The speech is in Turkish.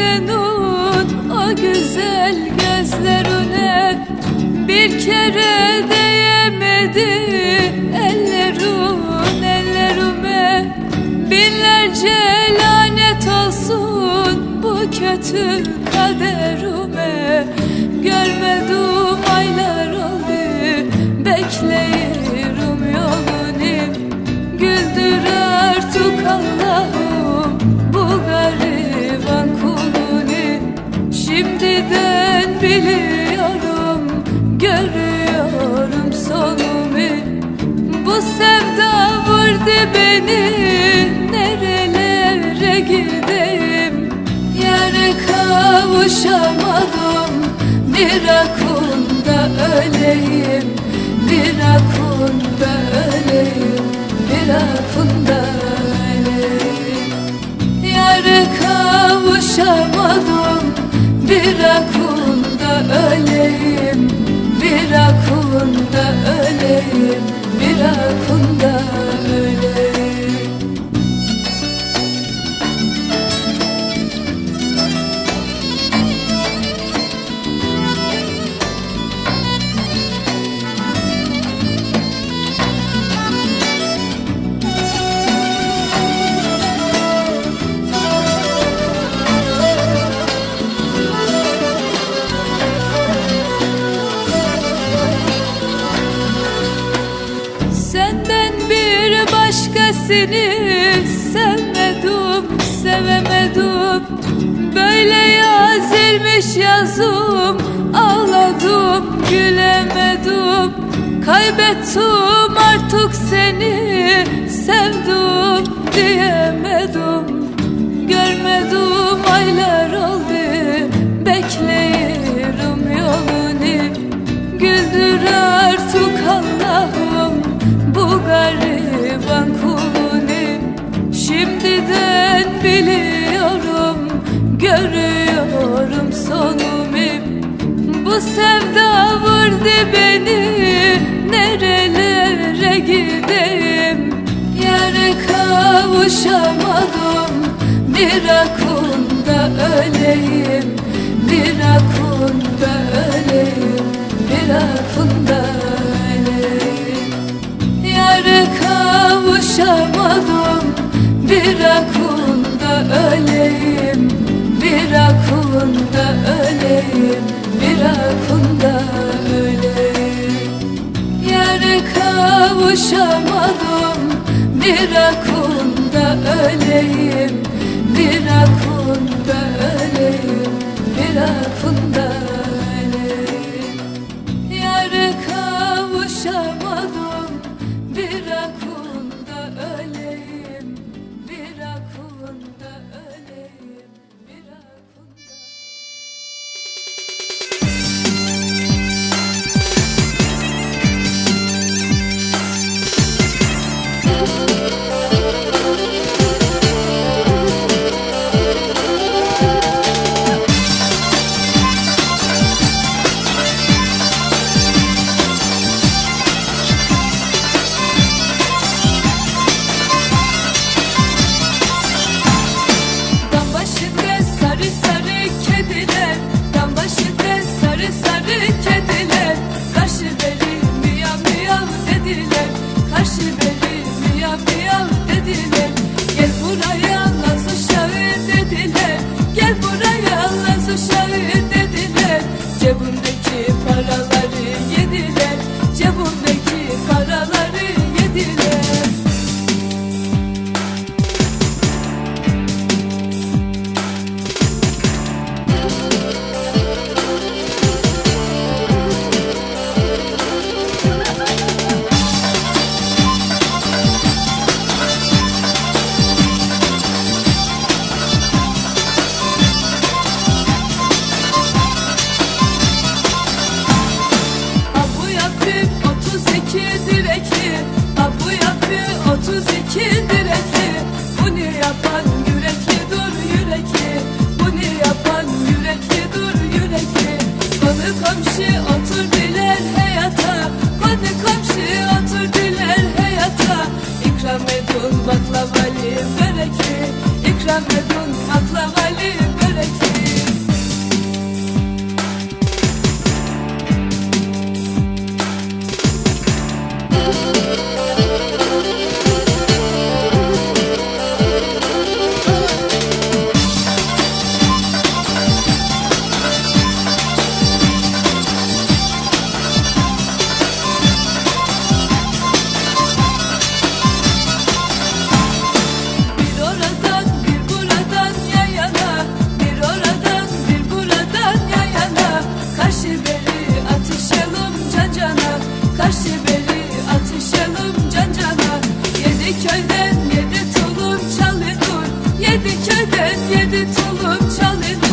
o güzel gözlerine bir kere değemedi ellerin ellerime. Binlerce lanet olsun bu kötü kaderime. Görmedim aylar oldu bekleyirim şimdiden biliyorum görüyorum sonumu bu sevda vurdu beni nerelere gideyim? Yere kavuşamadım bir akunda öleyim. Bir akunda öleyim bir akunda öleyim. Yere kavuşamadım bir akunda öleyim Bir akunda öleyim bir akunda öleyim başkasını sevmedim, sevemedim. Böyle yazılmış yazım, ağladım, gülemedim. Kaybettim artık seni, sevdim diyemedim Şimdiden biliyorum, görüyorum sonumu Bu sevda vurdu beni, nerelere gideyim? Yere kavuşamadım, bir akunda öleyim. Bir akunda öleyim, bir akunda öleyim. Yere kavuşamadım Bir akunda öleyim Bir akunda öleyim Bir akunda öleyim. Yere kavuşamadım Bir akunda öleyim Bir akunda to show you. 32 direkli. Bu ne yapan yürekli? Dur yürekli. Bu ne yapan yürekli? Dur yürekli. Kanı komşu otur diler hayata Kanı komşu otur diler hayata İkram edun baklavali börekli İkram edun baklavali Atışalım can cana Yedi köyden yedi tulum çalınır. Yedi köyden yedi tulum çalınır.